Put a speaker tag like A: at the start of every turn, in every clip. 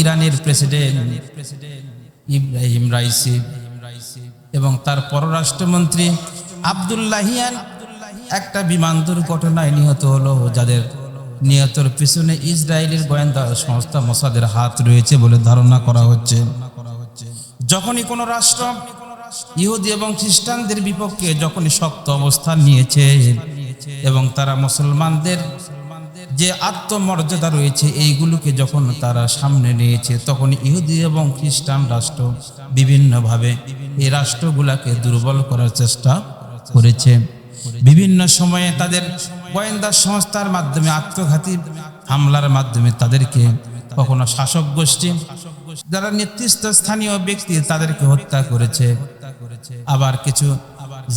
A: ইরানের president Ebrahim Raisi এবং তার পররাষ্ট্রমন্ত্রী আবদুল্লাহিয়ান একটা বিমান দুর্ঘটনায় নিহত হলো, যাদের নিহতর পিছনে ইসরায়েলের গোয়েন্দা সংস্থা মোসাদের হাত রয়েছে বলে ধারণা করা হচ্ছে। যখনই কোনো রাষ্ট্র ইহুদি এবং খ্রিস্টানদের বিপক্ষে যখনই শক্ত অবস্থান নিয়েছে এবং তারা মুসলমানদের যে আত্মমর্যাদা রয়েছে, এইগুলোকে যখন তারা সামনে নিয়েছে, তখন ইহুদি এবং খ্রিস্টান রাষ্ট্র বিভিন্নভাবে এই রাষ্ট্রগুলাকে দুর্বল করার চেষ্টা করেছে। বিভিন্ন সময়ে তাদের গোয়েন্দা সংস্থার মাধ্যমে, আত্মঘাতী হামলার মাধ্যমে তাদেরকে কখনো শাসক গোষ্ঠী, যারা নেতৃত্ব স্থানীয় ব্যক্তি, তাদেরকে হত্যা করেছে। আবার কিছু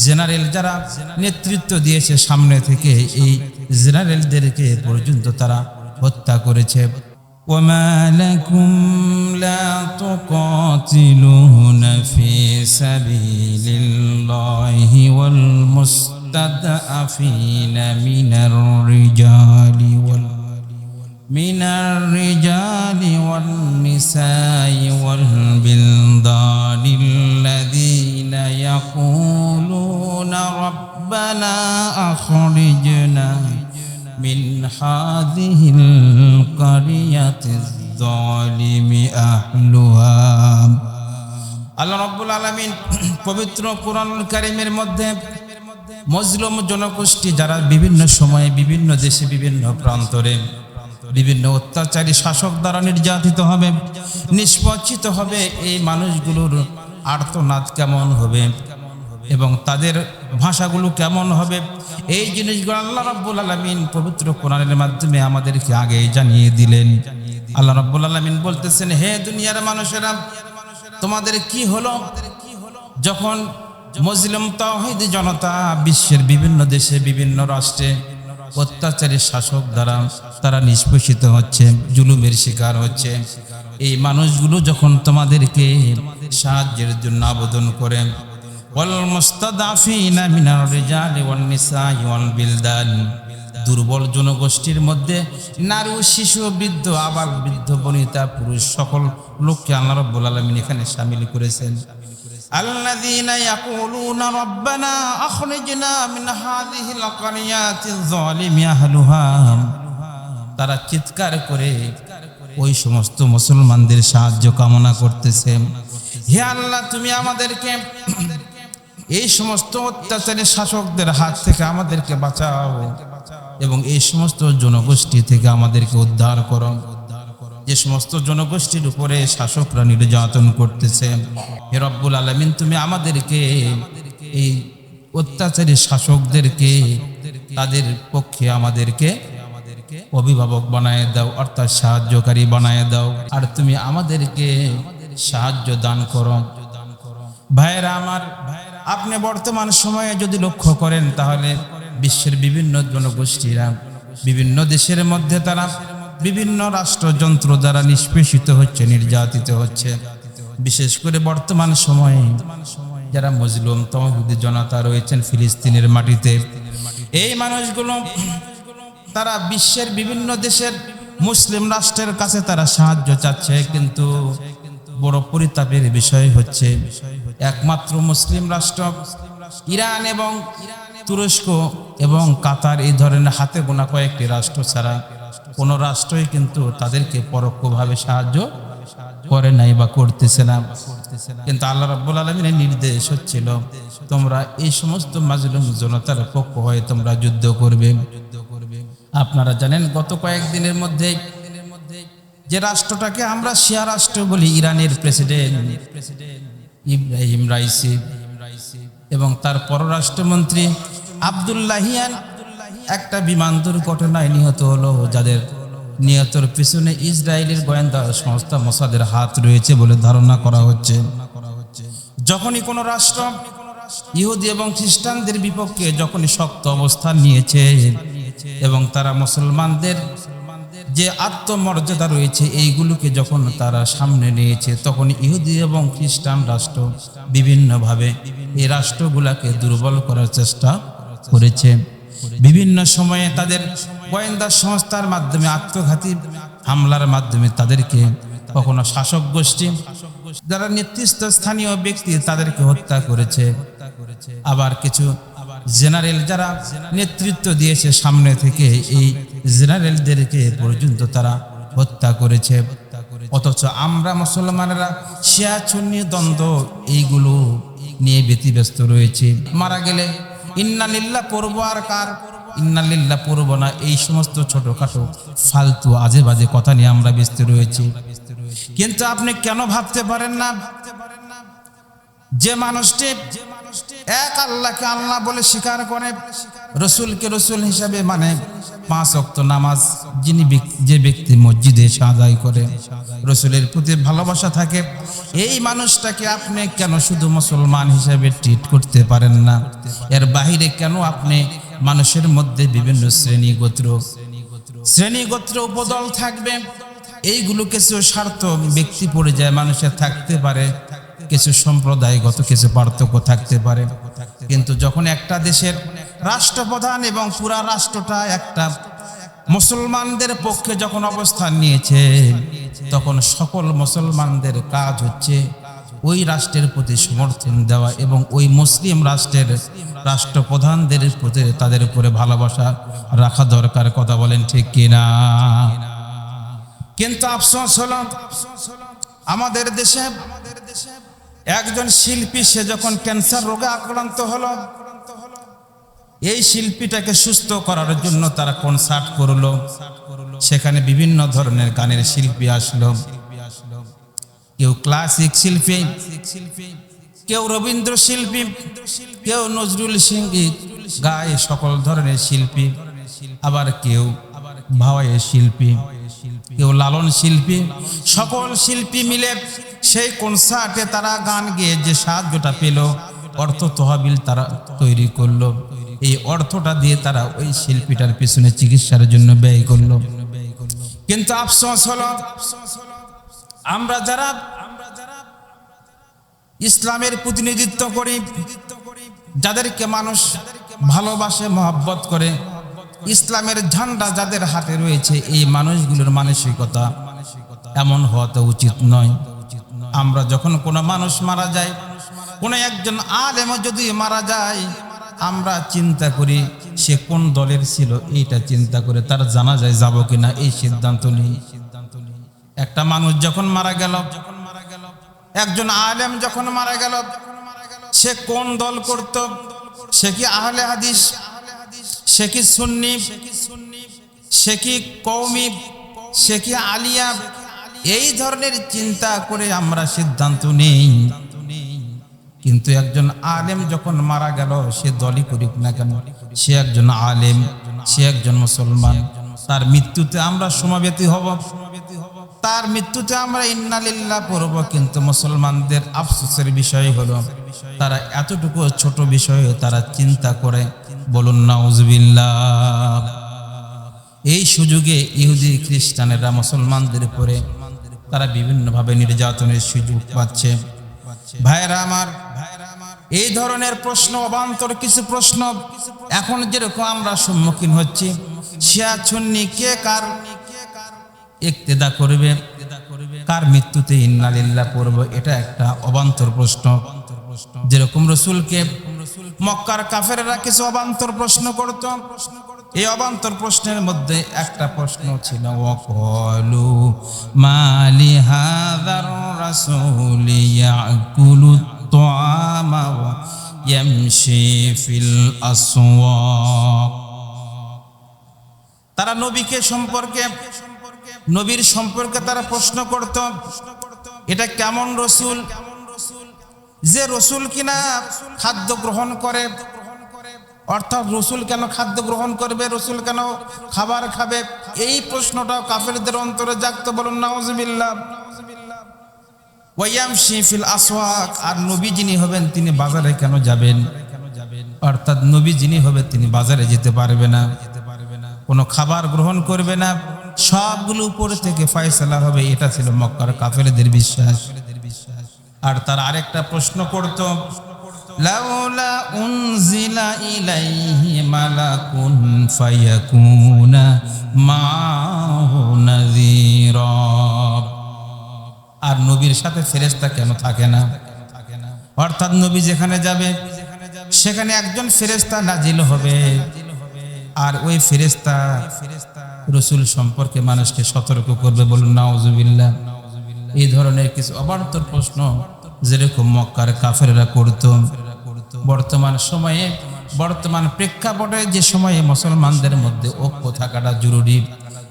A: জেনারেল যারা নেতৃত্ব দিয়েছে সামনে থেকে এই জেনারেলদেরকে পর্যন্ত তারা হত্যা করেছে وما لكم لا تقاتلون في سبيل الله والمستضعفين من الرجال وال من الرجال والنساء والبلدان الذين يقولون ربنا أخرجنا من هذه القرية الظالم أهلها আল্লাহ রব্বুল আলমিন পবিত্র কোরআন কারিমের মধ্যে মজলুম জনগোষ্ঠী যারা বিভিন্ন সময়ে বিভিন্ন দেশে বিভিন্ন প্রান্তরে বিভিন্ন অত্যাচারী শাসক দ্বারা নির্যাতিত হবে নিষ্পচিত হবে এই মানুষগুলোর আর্তনাদ কেমন হবে এবং তাদের ভাষাগুলো কেমন হবে, এই জিনিসগুলো আল্লাহ রাব্বুল আলমিন পবিত্র কোরআনের মাধ্যমে আমাদেরকে আগে জানিয়ে দিলেন। আল্লাহ রাব্বুল আলমিন বলতেছেন, হে দুনিয়ার মানুষেরা, তোমাদের কি হলো? যখন মুসলিম তাওহিদ জনতা বিশ্বের বিভিন্ন দেশে, বিভিন্ন রাষ্ট্রে অত্যাচারী শাসক দ্বারা তারা নিষ্পেষিত হচ্ছে, জুলুমের শিকার হচ্ছে, এই মানুষগুলো যখন তোমাদেরকে সাহায্যের জন্য আবেদন করে والمستضعفين من الرجال والنساء والبلدان দুর্বল জনগোষ্ঠীর মধ্যে নারী ও শিশু বৃদ্ধ আবার বৃদ্ধ বনিতা পুরুষ সকল লোককে আল্লাহ রাব্বুল আলামিন এখানে শামিল করেছেন الذين يقولون ربنا أخرجنا من هذه القريات الظالم أهلها তারা চিৎকার করে ওই সমস্ত মুসলমানদের সাহায্য কামনা করতেছে হে আল্লাহ তুমি আমাদেরকে এই সমস্ত অত্যাচারী শাসকদের হাত থেকে আমাদেরকে বাঁচাও এবং এই সমস্ত জনগোষ্ঠী থেকে আমাদেরকে উদ্ধার করো। যে সমস্ত জনগোষ্ঠীর উপরে শাসকরা নির্যাতন করতেছে, হে রব্বুল আলমিন, তুমি আমাদেরকে এই অত্যাচারী শাসকদেরকে তাদের পক্ষে আমাদেরকে অভিভাবক বানায় দাও, অর্থাৎ সাহায্যকারী বানায় দাও, আর তুমি আমাদেরকে সাহায্য দান করো। ভাইয়েরা আমার আপনি বর্তমান সময়ে যদি লক্ষ্য করেন, তাহলে বিশ্বের বিভিন্ন জনগোষ্ঠীরা, বিভিন্ন দেশের মধ্যে তারা বিভিন্ন রাষ্ট্রযন্ত্র দ্বারা নিষ্পেষিত হচ্ছে, নির্যাতিত হচ্ছে। বিশেষ করে বর্তমান সময়ে যারা মজলুম তহবিদ জনতা রয়েছেন ফিলিস্তিনের মাটিতে, এই মানুষগুলো তারা বিশ্বের বিভিন্ন দেশের মুসলিম রাষ্ট্রের কাছে তারা সাহায্য চাচ্ছে, কিন্তু বড় পরিতাপের বিষয় হচ্ছে একমাত্র মুসলিম রাষ্ট্র, ইরান এবং তুরস্ক এবং কাতার এই ধরনের হাতে গোনা কয়েকটি রাষ্ট্র ছাড়া কোনো রাষ্ট্রই কিন্তু তাদেরকে পরোক্ষভাবে সাহায্য করে নাই বা করতেছে না। কিন্তু আল্লাহ রাব্বুল আলমিনের নির্দেশ হচ্ছিল, তোমরা এই সমস্ত মাজলুম জনতার পক্ষ হয়ে তোমরা যুদ্ধ করবে। আপনারা জানেন, গত কয়েকদিনের মধ্যে যে রাষ্ট্রটাকে আমরা শিয়া রাষ্ট্র বলি, ইরানের প্রেসিডেন্ট ইব্রাহিম রাইসি এবং তার পররাষ্ট্রমন্ত্রী আবদুল্লাহিয়ান। একটা বিমান দুর্ঘটনায় নিহত হলো, যাদের নিহতর পিছনে ইসরায়েলের গোয়েন্দা সংস্থা মোসাদের হাত রয়েছে বলে ধারণা করা হচ্ছে। যখনই কোনো রাষ্ট্র ইহুদি এবং খ্রিস্টানদের বিপক্ষে যখনই শক্ত অবস্থান নিয়েছে এবং তারা মুসলমানদের যে আত্মমর্যাদা রয়েছে, এইগুলোকে যখন তারা সামনে নিয়েছে, তখন ইহুদি এবং খ্রিস্টান রাষ্ট্র বিভিন্নভাবে এই রাষ্ট্রগুলাকে দুর্বল করার চেষ্টা করেছে। বিভিন্ন সময়ে তাদের গোয়েন্দা সংস্থার মাধ্যমে, আত্মঘাতী হামলার মাধ্যমে তাদেরকে কখনো শাসক গোষ্ঠী, যারা নেতৃত্ব স্থানীয় ব্যক্তি, তাদেরকে হত্যা করেছে। আবার কিছু জেনারেল যারা নেতৃত্ব দিয়েছে সামনে থেকে এই জেনারেলদেরকে পর্যন্ত তারা হত্যা করেছে। অথচ আমরা মুসলমানেরা শিয়া সুন্নি দ্বন্দ্ব এইগুলো নিয়ে ব্যতিব্যস্ত রয়েছে। মারা গেলে ইন্নালিল্লাহ পড়ব আর কার? ইন্নালিল্লাহ পড়ব না। এই সমস্ত ছোটখাটো, ফালতু আজে বাজে কথা নিয়ে আমরা ব্যস্ত রয়েছি। কিন্তু আপনি কেন ভাবতে পারেন না? যে মানুষটি এক আল্লাহকে আল্লাহ বলে স্বীকার করে, রসুলকে রসুল হিসাবে মানে পাঁচ অক্ত নামাজ যিনি যে ব্যক্তি মসজিদে এসে করে, রসুলের প্রতি ভালোবাসা থাকে, এই মানুষটাকে আপনি কেন শুধু মুসলমান হিসাবে ট্রিট করতে পারেন না? এর বাহিরে কেন আপনি মানুষের মধ্যে বিভিন্ন শ্রেণি গোত্র শ্রেণি গোত্র উপদল থাকবে? এইগুলো কিছু স্বার্থ ব্যক্তি পর্যায়ে মানুষের থাকতে পারে। কিছু সম্প্রদায়গত কিছু পার্থক্য থাকতে পারে। কিন্তু যখন একটা দেশের রাষ্ট্রপ্রধান এবং পুরা রাষ্ট্রটা একটা মুসলমানদের পক্ষে যখন অবস্থান নিয়েছে, তখন সকল মুসলমানদের কাজ হচ্ছে ওই রাষ্ট্রের প্রতি সমর্থন দেওয়া এবং ওই মুসলিম রাষ্ট্রের রাষ্ট্রপ্রধানদের প্রতি তাদের উপরে ভালোবাসা রাখা দরকার, কথা বলেন ঠিক কিনা? কিন্তু আফসোস হলো, আমাদের দেশে একজন শিল্পী, সে যখন ক্যান্সার রোগে আক্রান্ত হলো, এই শিল্পীটাকে সুস্থ করার জন্য তারা কনসার্ট করল। সেখানে বিভিন্ন ধরনের গানের শিল্পী আসলো। কেউ ক্লাসিক শিল্পী, কেউ রবীন্দ্র শিল্পী, কেউ নজরুল সংগীত গায়ে সকল ধরনের শিল্পী, আবার কেউ ভাওয়াইয়ের শিল্পী। কেউ লালন শিল্পী। সকল শিল্পী মিলে সেই কনসার্টে তারা গান গেয়ে যে সাহায্যটা পেল, অর্থ তহবিল তারা তৈরি করল। এই অর্থটা দিয়ে তারা ওই শিল্পীটার পিছনে চিকিৎসার জন্য ব্যয় করল। কিন্তু আফসোস হলো, আমরা যারা ইসলামের প্রতিনিধিত্ব করি, যাদেরকে মানুষ ভালোবাসে, মহব্বত করে ইসলামের ঝান্ডা যাদের হাতে রয়েছে, এই মানুষগুলোর মানসিকতা এমন হওয়া তো উচিত নয়। আমরা যখন কোনো মানুষ মারা যায়, কোনো একজন আলেমও যদি মারা যায়, আমরা চিন্তা করি সে কোন দলের ছিল, এইটা চিন্তা করে তার জানা যায় যাব কিনা, এই সিদ্ধান্ত নেই। একটা মানুষ যখন মারা গেল, একজন আলেম যখন মারা গেল, সে কোন দল করত? সে কি আহলে হাদিস? সে কি সুন্নি? সে কি কৌমি সে কি আলিয়া? এই ধরনের চিন্তা করে আমরা সিদ্ধান্ত নেই। কিন্তু একজন আলেম যখন মারা গেল, সে দলই করিক না কেন? সে একজন আলেম, সে একজন মুসলমান। তার মৃত্যুতে আমরা সমাবেতি হব। তার মৃত্যুতে আমরা ইন্নালিল্লাহ পড়ব, কিন্তু মুসলমানদের আফসোসের বিষয় হলো, তারা এতটুকু ছোট বিষয়ে তারা চিন্তা করে বলুন, নাউজবিল্লাহ। এই সুযোগে ইহুদি খ্রিস্টানেরা মুসলমানদের উপরে তারা বিভিন্নভাবে নির্যাতনের সুযোগ পাচ্ছে। ভাইরা আমার, এই ধরনের প্রশ্ন, অবান্তর কিছু প্রশ্ন এখন যেরকম আমরা সম্মুখীন হচ্ছি, শিয়া ছন্নি কে কার ইক্তেদা করবে, কার মৃত্যুতে ইন্নালিল্লাহ পড়ব, এটা একটা অবান্তর প্রশ্ন। যেরকম রসুলকে মক্কার কাফেরেরা কিছু অবান্তর প্রশ্ন করত। এই অবান্তর প্রশ্নের মধ্যে একটা প্রশ্ন ছিল ওকলু মালি হাদার রাসূলি ইয়াকুলু ওয়া ইয়ামশি ফিল আসওয়াক। তারা নবীকে সম্পর্কে, নবীর সম্পর্কে তারা প্রশ্ন করত, এটা কেমন রসুল? যে রসুল কিনা খাদ্য গ্রহণ করে, অর্থাৎ রসুল কেন খাদ্য গ্রহণ করবে, রসুল কেন খাবার খাবে, এই প্রশ্নটা কাফেরদের অন্তরে জাগতো বলুন ওয়াইয়াম শিফিল আসওয়াক, আর নবী যিনি হবেন, তিনি বাজারে কেন যাবেন? অর্থাৎ নবী যিনি হবে, তিনি বাজারে যেতে পারবে না। কোনো খাবার গ্রহণ করবে না। সবগুলো উপর থেকে ফয়সালা হবে, এটা ছিল মক্কার কাফেরদের বিশ্বাস। আর তার আরেকটা প্রশ্ন করত, লাউলা উনজিলা ইলাইহি মালাকুন ফায়াকুনা মাহু নাযীরা। আর নবীর সাথে ফেরেস্তা কেন থাকে না? অর্থাৎ নবী যেখানে যাবে, সেখানে একজন ফেরেস্তা নাজিল হবে। আর ওই ফেরেস্তা রসুল সম্পর্কে মানুষকে সতর্ক করবে বলুন নাওজুবিল্লাহ এই ধরনের কিছু অবান্তর প্রশ্ন যেরকম মক্কার কাফেরা করত। বর্তমান সময়ে, বর্তমান প্রেক্ষাপটে যে সময়ে মুসলমানদের মধ্যে ঐক্য থাকাটা জরুরি।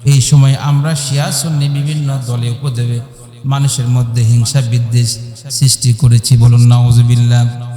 A: এই সময়ে আমরা শিয়া, সুন্নি বিভিন্ন দলে উপদেবে মানুষের মধ্যে হিংসা বিদ্বেষ সৃষ্টি করেছি বলুন, নাউজুবিল্লাহ।